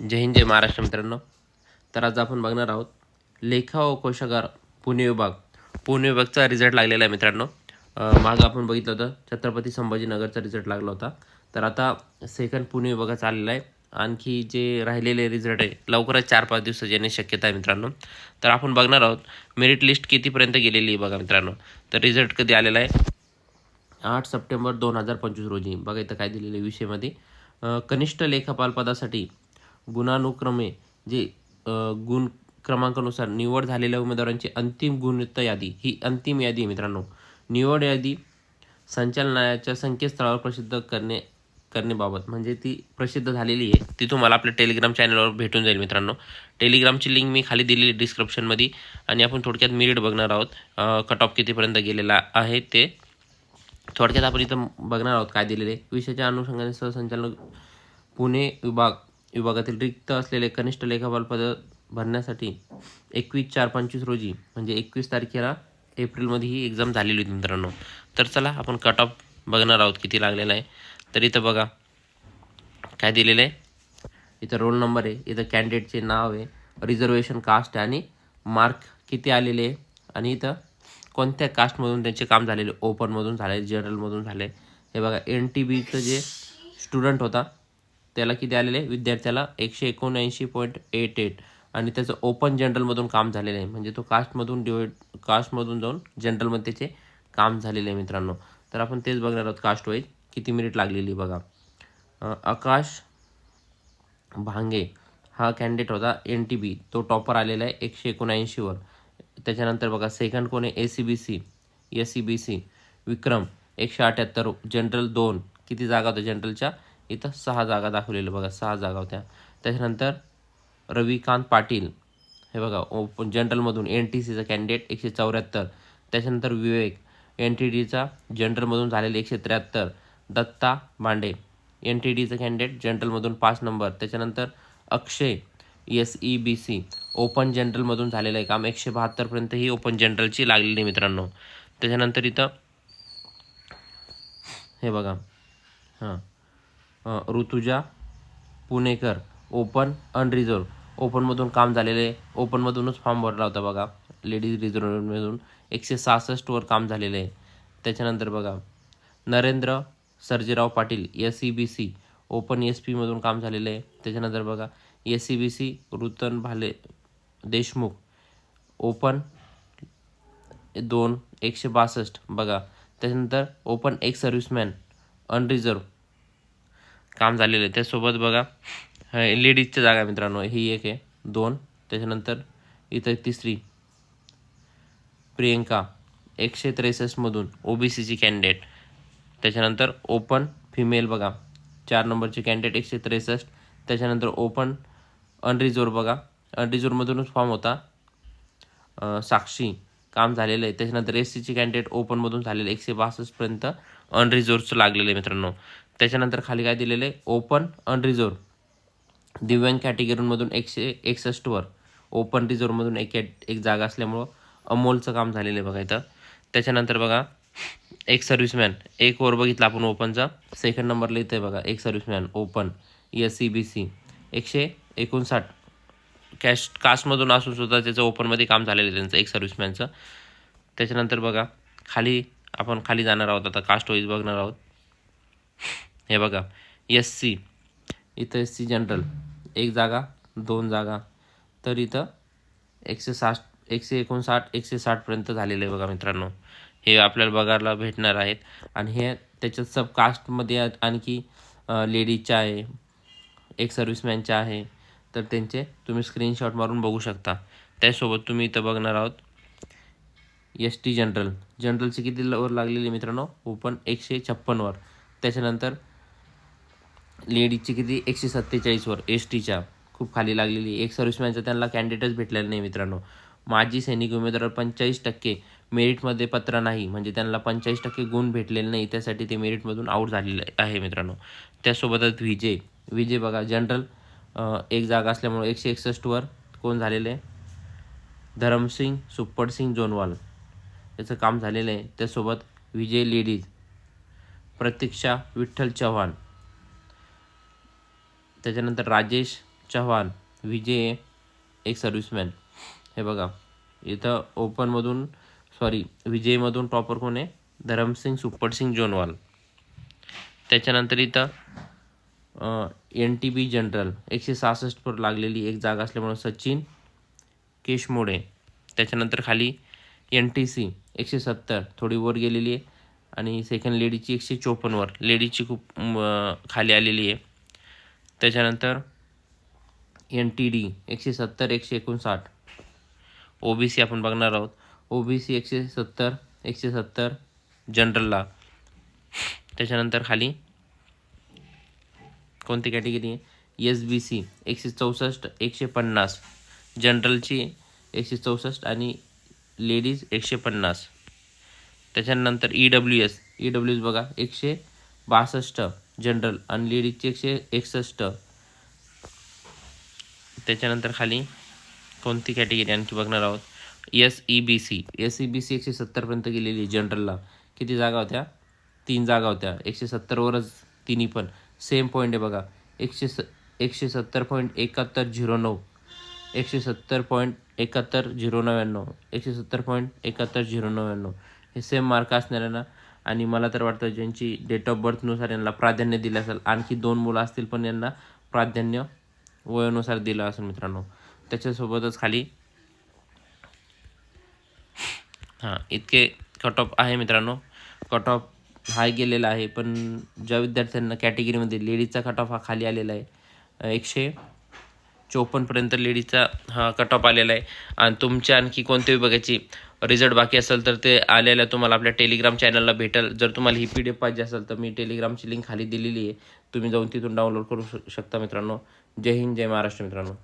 जय हिंद जय महाराष्ट्र मित्रांनो. तर आज आपण बघणार आहोत लेखा व कोशागार पुणे विभाग. पुणे विभागचा रिझल्ट लागलेला आहे मित्रांनो. मागं आपण बघितलं होतं छत्रपती संभाजीनगरचा रिझल्ट लागला होता. तर आता सेकंड पुणे विभागाचा आलेला आहे. आणखी जे राहिलेले रिझल्ट आहे लवकरच चार पाच दिवसात येण्याची शक्यता आहे मित्रांनो. तर आपण बघणार आहोत मेरिट लिस्ट कितीपर्यंत गेलेली आहे बघा मित्रांनो. तर रिझल्ट कधी आलेला आहे? आठ सप्टेंबर दोन हजार पंचवीस रोजी. बघा इथं काय दिलेलं आहे विषयामध्ये. कनिष्ठ लेखापाल पदासाठी गुणानुक्रमे जे गुण क्रमांकानुसार निवड झालेल्या उमेदवारांची अंतिम गुणयुक्त यादी ही अंतिम यादी आहे मित्रांनो. निवड यादी संचालनालयाच्या संकेतस्थळावर प्रसिद्ध करणे करण्याबाबत म्हणजे ती प्रसिद्ध झालेली आहे. ती तुम्हाला आपल्या टेलिग्राम चॅनलवर भेटून जाईल मित्रांनो. टेलिग्रामची लिंक मी खाली दिलेली आहे डिस्क्रिप्शनमध्ये आणि आपण थोडक्यात मिरिट बघणार आहोत कट ऑफ कितीपर्यंत गेलेला आहे ते. थोडक्यात आपण इथं बघणार आहोत काय दिलेले विषयाच्या अनुषंगाने सहसंचालक पुणे विभाग विभागातील रिक्त असलेले कनिष्ठ लेखापाल पद भरण्यासाठी एकवीस चार पंचवीस रोजी म्हणजे एकवीस तारखेला एप्रिलमध्ये ही एक्झाम झालेली होती मित्रांनो. तर चला आपण कट ऑफ बघणार आहोत किती लागलेला आहे. तर इथं बघा काय दिलेलं आहे. इथं रोल नंबर आहे इथं कॅन्डिडेटचे नाव आहे रिझर्वेशन कास्ट आहे आणि मार्क किती आलेले आहे. आणि इथं कोणत्या कास्टमधून त्यांचे काम झालेले ओपनमधून झाले जनरलमधून झाले. हे बघा एन टी बीचं जे स्टुडंट होता त्याला किती आलेले विद्यार्थ्याला एकशे एकोणऐंशी पॉईंट एट एट आणि त्याचं ओपन जनरलमधून काम झालेलं आहे. म्हणजे तो कास्टमधून डिवाइड कास्टमधून जाऊन जनरलमध्ये त्याचे काम झालेले आहे मित्रांनो. तर आपण तेच बघणार आहोत कास्ट वाईज किती मिनिट लागलेली बघा. आकाश भांगे हा कॅन्डिडेट होता एन टी बी तो टॉपर आलेला आहे एकशे एकोणऐंशीवर त्याच्यानंतर बघा सेकंड कोण आहे? A C B C S C B C Vikram एकशे अठ्याहत्तर जनरल दोन. किती जागा होत्या जनरलच्या इथं सहा जागा दाखवलेल्या बघा सहा जागा होत्या. त्याच्यानंतर रविकांत पाटील हे बघा ओपन जनरलमधून एन टी सीचा कॅन्डिडेट एकशे चौऱ्याहत्तर त्याच्यानंतर विवेक एन टी डीचा जनरलमधून झालेले एकशे त्र्याहत्तर दत्ता मांडे एन टी डीचा कॅन्डिडेट जनरलमधून पाच नंबर त्याच्यानंतर Akshay S E B C open जनरलमधून झालेलं आहे काम एकशे बहात्तरपर्यंत ही ओपन जनरलची लागलेली मित्रांनो. त्याच्यानंतर इथं हे बघा हां. ऋतुजा पुणेकर ओपन अनरिझर्व ओपनमधून काम झालेले ओपनमधूनच फॉर्म भरला होता बघा. लेडीज रिझर्वमधून एकशे सहासष्टवर काम झालेलं. आहे त्याच्यानंतर बघा Narendra Sarjerao Patil S C B C open S पीमधून काम झालेलं. आहे त्याच्यानंतर बघा S C B C Rutan Bhale Deshmukh open दोन एकशे बासष्ट बघा. त्याच्यानंतर ओपन एक सर्व्हिसमॅन अनरिझर्व काम झालेलं आहे. त्यासोबत बघा लेडीजच्या जागा आहे मित्रांनो. ही एक आहे दोन. त्याच्यानंतर इथं तिसरी. प्रियंका एकशे त्रेसष्टमधून ओ बी सीची कॅन्डिडेट त्याच्यानंतर ओपन फिमेल बघा. चार नंबरची कॅन्डिडेट एकशे त्रेसष्ट. त्याच्यानंतर ओपन अनरिझर्व बघा. अनरिझर्वमधूनच फॉर्म होता. साक्षी. काम झालेलं आहे. त्याच्यानंतर एस सीची कॅन्डिडेट ओपनमधून झालेलं एकशे बासष्टपर्यंत अनरिझर्वचं लागलेलं आहे मित्रांनो. त्याच्यानंतर खाली काय दिलेलं आहे? ओपन अनरिझर्व दिव्यांग कॅटेगरीमधून एकशे एकसष्टवर ओपन रिझर्वमधून एक एक जागा असल्यामुळं अमोलचं काम झालेलं आहे बघा इथं. त्याच्यानंतर बघा एक सर्व्हिसमॅन एक वर बघितलं आपण ओपनचा सेकंड नंबरला इथं आहे बघा एक serviceman open S C B C एकशे एकोणसाठ. कॅश कास्टमधून असून सुद्धा त्याचं ओपनमध्ये काम झालेलं आहे त्यांचं एक सर्व्हिसमॅनचं. त्याच्यानंतर बघा खाली आपण खाली जाणार आहोत आता कास्ट वाईज बघणार आहोत. हे बघा एस सी इथं एस सी जनरल एक जागा दोन जागा. तर इथं एकशे साठ एकशे एकोणसाठ एकशे साठपर्यंत झालेलं आहे बघा मित्रांनो. हे आपल्याला बघायला भेटणार आहेत. आणि हे त्याच्यात सब कास्टमध्ये आणखी लेडीजच्या आहे एक सर्व्हिसमॅनच्या आहे. तर त्यांचे तुम्ही स्क्रीनशॉट मारून बघू शकता. त्यासोबत तुम्ही इथं बघणार आहोत एस टी जनरल जनरलची किती वर लागलेली मित्रांनो? ओपन एकशे छप्पनवर त्याच्यानंतर लेडीजची किती? एकशे सत्तेचाळीसवर एस टीच्या खूप खाली लागलेली एक सर्व्हिसमॅनचा त्यांना कॅन्डिडेटच भेटलेलं नाही मित्रांनो. माजी सैनिक उमेदवार पंचेचाळीस टक्के मेरिटमध्ये पत्र नाही. म्हणजे त्यांना पंचेचाळीस टक्के गुण भेटलेले नाही. त्यासाठी ते मेरिटमधून आऊट झालेले आहे मित्रांनो. त्यासोबतच विजय. विजय बघा जनरल एक जागा असल्यामुळे एकशे एकसष्टवर कोण झालेलं आहे? धरमसिंग सुप्पटसिंग जोनवाल याचं काम झालेलं आहे. त्यासोबत विजय लेडीज प्रतीक्षा विठ्ठल चव्हाण. त्याच्यानंतर राजेश चव्हाण विजय एक सर्व्हिसमॅन हे बघा इथं ओपनमधून सॉरी विजयमधून टॉपर कोण आहे? धरमसिंग सुप्पटसिंग जोनवाल त्याच्यानंतर इथं एन टी बी जनरल एकशे सहासष्ट पर लागलेली एक जागा असल्यामुळे सचिन केशमोडे. त्याच्यानंतर खाली एन टी सी एकशे सत्तर थोडी वर गेलेली आहे. आणि सेकंड लेडीची एकशे चोपन्नवर. लेडीची खूप खाली आलेली आहे. त्याच्यानंतर एन टी डी एकशे सत्तर एकशे एकोणसाठ. ओ बी सी आपण बघणार आहोत. ओ बी सी एकशे सत्तर एकशे सत्तर जनरलला त्याच्यानंतर खाली कोणती कॅटेगरी आहे? एस बी सी एकशे चौसष्ट एकशे पन्नास. जनरलची एकशे चौसष्ट आणि लेडीज एकशे पन्नास. त्याच्यानंतर E W S E W S बघा एकशे बासष्ट जनरल आणि लेडीजची एकशे एकसष्ट. त्याच्यानंतर खाली कोणती कॅटेगरी आणखी बघणार आहोत? S E B C S E B C एकशे सत्तरपर्यंत गेलेली जनरलला. किती जागा होत्या? तीन जागा होत्या. एकशे सत्तरवरच तिन्ही पण. सेम पॉईंट आहे बघा. एकशे स एकशे सत्तर पॉईंट एकाहत्तर झिरो नऊ. एकशे सत्तर पॉईंट एकाहत्तर झिरो नव्याण्णव. एकशे सत्तर पॉईंट एकाहत्तर झिरो नव्याण्णव. हे सेम मार्क असणाऱ्यांना आणि मला तर वाटतं ज्यांची डेट ऑफ बर्थनुसार यांना प्राधान्य दिलं असेल आणखी दोन मुलं असतील पण यांना प्राधान्य वयानुसार दिलं असेल मित्रांनो. त्याच्यासोबतच खाली हां इतके कट ऑफ आहे मित्रांनो. कट ऑफ हाय गेलेला आहे पण ज्या विद्यार्थ्यांना कॅटेगरीमध्ये लेडीजचा कट ऑफ हा खाली आलेला आहे एकशे चोपन्नपर्यंत लेडीजचा हा कट ऑफ आलेला आहे. आणि तुमच्या आणखी कोणत्या विभागाची रिझल्ट बाकी असेल तर ते आलेलं तुम्हाला आपल्या टेलिग्राम चॅनलला भेटेल. जर तुम्हाला ही पी डी एफ पाहिजे असेल तर मी टेलिग्रामची लिंक खाली दिलेली आहे. तुम्ही जाऊन तिथून डाउनलोड करू शकता मित्रांनो. जय हिंद जय महाराष्ट्र मित्रांनो.